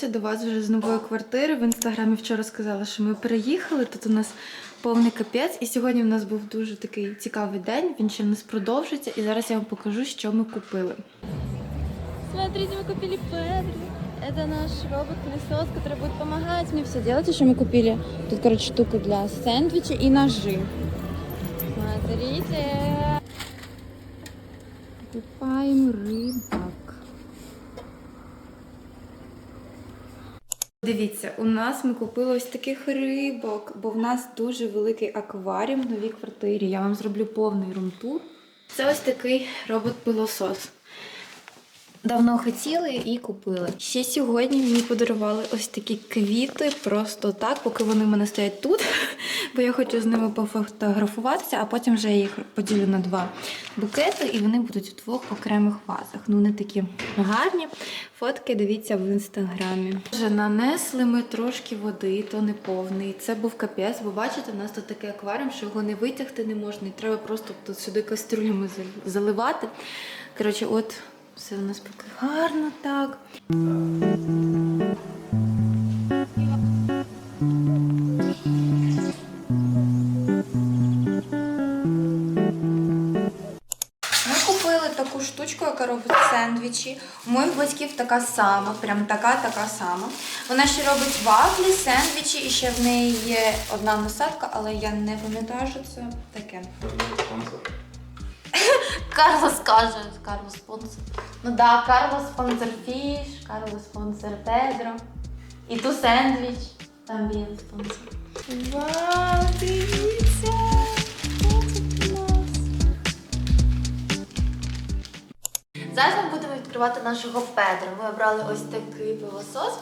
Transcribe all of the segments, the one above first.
Вася до вас вже з нової квартири. В інстаграмі вчора сказала, що ми переїхали. Тут у нас повний капець. І сьогодні в нас був дуже такий цікавий день. Він ще в нас продовжиться. І зараз я вам покажу, що ми купили. Смотрите, мы купили Педри. Это наш робот-пылесос, который будет помогать мне все делать. Еще мы купили тут, короче, штуку для сэндвича и ножи. Смотрите. Покупаем рыбак. Дивіться, у нас ми купили ось таких рибок, бо в нас дуже великий акваріум в новій квартирі. Я вам зроблю повний румтур. Це ось такий робот-пилосос. Давно хотіли і купили. Ще сьогодні мені подарували ось такі квіти, просто так, поки вони в мене стоять тут, бо я хочу з ними пофотографуватися, а потім вже я їх поділю на два букети, і вони будуть у двох окремих вазах. Ну, вони такі гарні. Фотки дивіться в інстаграмі. Вже нанесли ми трошки води, то не повний. Це був капець, бо бачите, у нас тут такий акваріум, що його не витягти не можна. І треба просто тут сюди кастрюлями зал- заливати. Коротше, от все у нас поки гарно так. Ми купили таку штучку, яка робить сендвічі. У моїх батьків така сама, прям така, така сама. Вона ще робить вафлі, сендвічі, і ще в неї є одна насадка, але я не пам'ятаю, що це таке. Карлос каже, Карлос спонсор. Ну да, Карлос спонсор фіш, Карлос спонсор Педро. І ту сендвіч. Там він спонсор. Вау, дивіться! Зараз ми будемо відкривати нашого Педро. Ми обрали ось такий пилосос,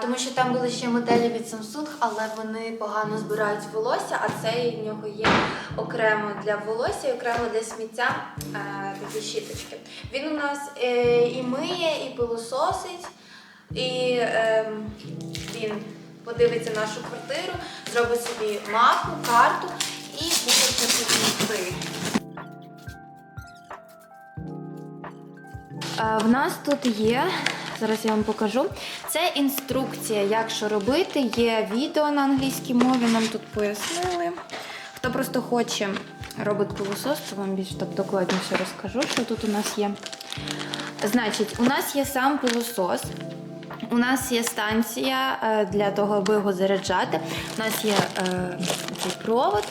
тому що там були ще моделі від Samsung, але вони погано збирають волосся, а цей в нього є окремо для волосся і окремо для сміття а, такі щіточки. Він у нас е, і миє, і пилососить, і е, він подивиться нашу квартиру, зробить собі мапу, карту і буде це підмогти. Е, В нас тут є, зараз я вам покажу. Це інструкція, як що робити. Є відео на англійській мові, нам тут пояснили. Хто просто хоче робот-пилосос, то вам більш так докладніше розкажу, що тут у нас є. Значить, у нас є сам пилосос. У нас є станція е, для того, аби його заряджати. У нас є е, цей провод,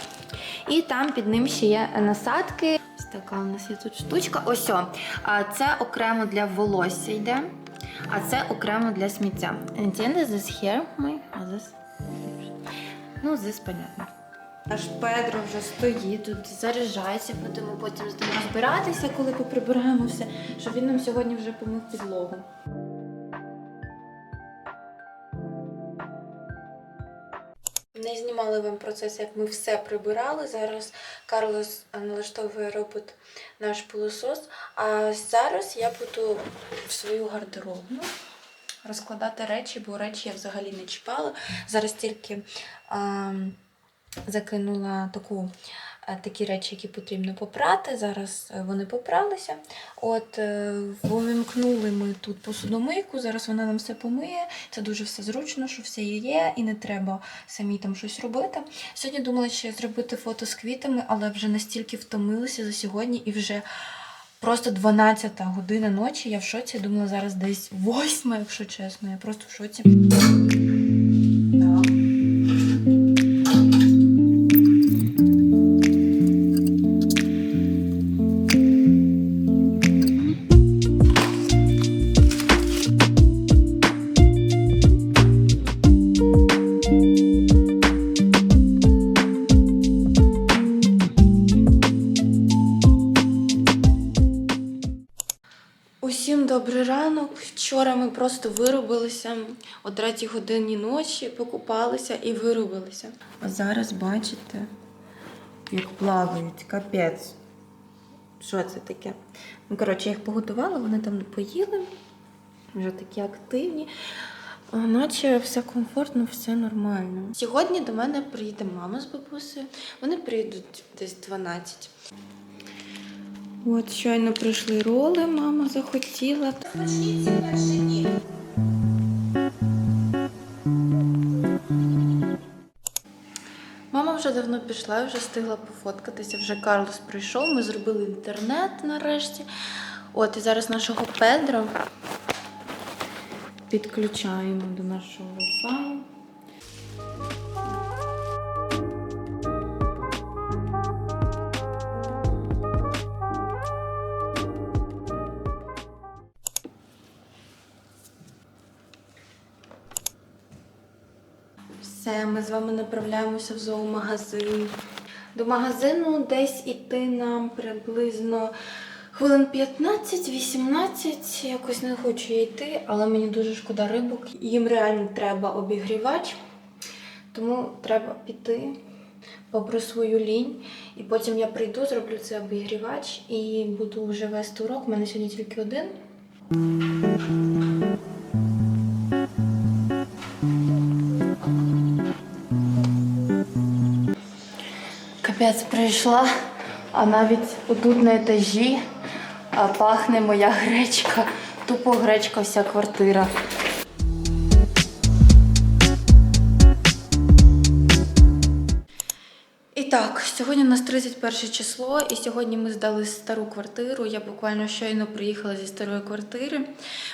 і там під ним ще є насадки. Ось така у нас є тут штучка. Ось о. Це окремо для волосся йде, а це окремо для сміття. Entiende this here? My? А this? Ну, this понятно. Наш Педро вже стоїть, тут заряджається, будемо потім з ним розбиратися, коли поприбираємо все, щоб він нам сьогодні вже помив підлогу. Не знімали вам процес, як ми все прибирали. Зараз Карлос налаштовує робот наш пилосос. А зараз я буду в свою гардеробну розкладати речі, бо речі я взагалі не чіпала. Зараз тільки а, закинула таку. Е, Такі речі, які потрібно попрати. Зараз е, вони попралися. От е, вимкнули ми тут посудомийку. Зараз вона нам все помиє. Це дуже все зручно, що все є, і не треба самі там щось робити. Сьогодні думала ще зробити фото з квітами, але вже настільки втомилася за сьогодні і вже просто 12 година ночі. Я в шоці. Думала зараз десь 8, якщо чесно. Я просто в шоці. Просто вирубилися о 3 годині ночі, покупалися і вирубилися. А зараз бачите, як плавають, капець. Що це таке? Ну, коротше, я їх погодувала, вони там поїли, вже такі активні. Наче все комфортно, все нормально. Сьогодні до мене приїде мама з бабусею. Вони приїдуть десь 12. От щойно прийшли роли, мама захотіла. Почніться перші дні. Вже давно пішла, вже встигла пофоткатися. Вже Карлос прийшов, ми зробили інтернет нарешті. От, і зараз нашого Педро підключаємо до нашого Wi-Fi. Все, ми з вами направляємося в зоомагазин. До магазину десь іти нам приблизно хвилин 15-18. Якось не хочу я йти, але мені дуже шкода рибок. Їм реально треба обігрівач, тому треба піти попри свою лінь. І потім я прийду, зроблю цей обігрівач і буду вже вести урок. У мене сьогодні тільки один. Капець прийшла, а навіть отут на етажі пахне моя гречка. Тупо гречка вся квартира. Так, сьогодні у нас 31 число, і сьогодні ми здали стару квартиру. Я буквально щойно приїхала зі старої квартири.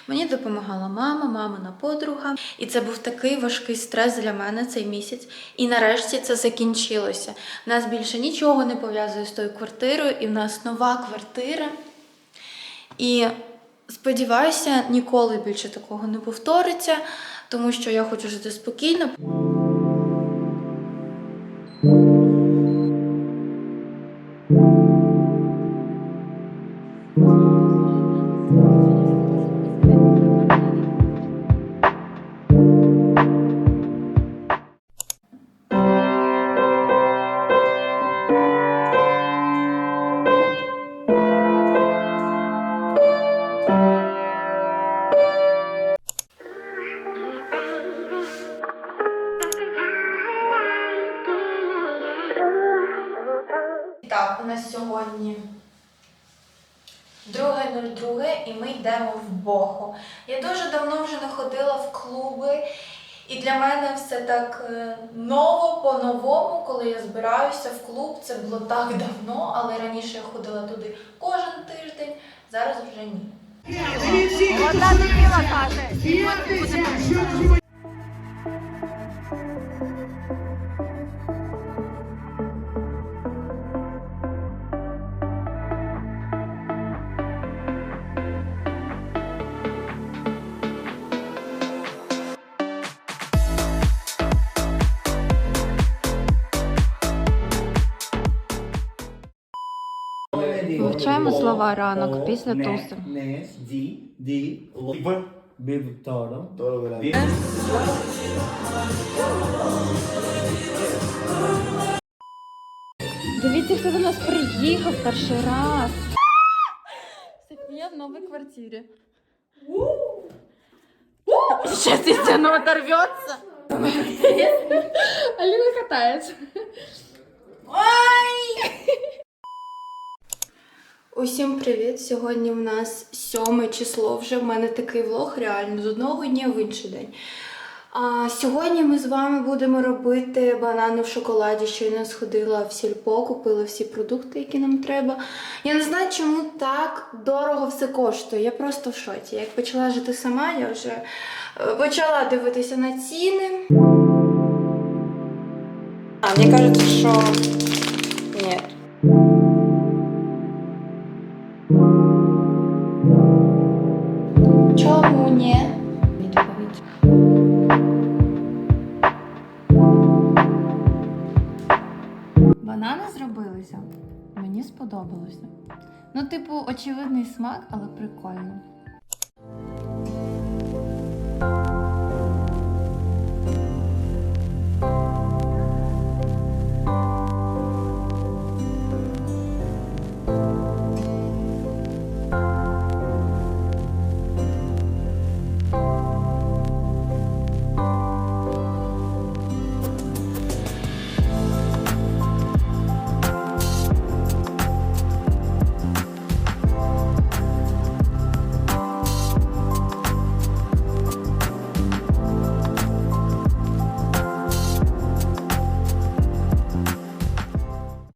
Мені допомагала мама, мамина подруга. І це був такий важкий стрес для мене цей місяць. І нарешті це закінчилося. Нас більше нічого не пов'язує з тою квартирою, і в нас нова квартира. І сподіваюся, ніколи більше такого не повториться, тому що я хочу жити спокійно. Так, і ми йдемо в Богу. Я дуже давно вже не ходила в клуби, і для мене все так е, ново по-новому, коли я збираюся в клуб. Це було так давно, але раніше я ходила туди кожен тиждень, зараз вже ні. слова ранок після не, тосту. Не, ді, ді, ло. В, бив, торо. Дивіться, хто до нас приїхав перший раз. Софія в новій квартирі. Сейчас если оно оторвется. Алина катается. Усім привіт! Сьогодні в нас сьоме число. Вже в мене такий влог реально з одного дня в інший день. А сьогодні ми з вами будемо робити банани в шоколаді. Щойно сходила в сільпо, купила всі продукти, які нам треба. Я не знаю, чому так дорого все коштує. Я просто в шоці. Як почала жити сама, я вже е, почала дивитися на ціни. А, мені кажуть, що ні. Чому ні? Відповідь. Банани зробилися. Мені сподобалося. Ну, типу, очевидний смак, але прикольно.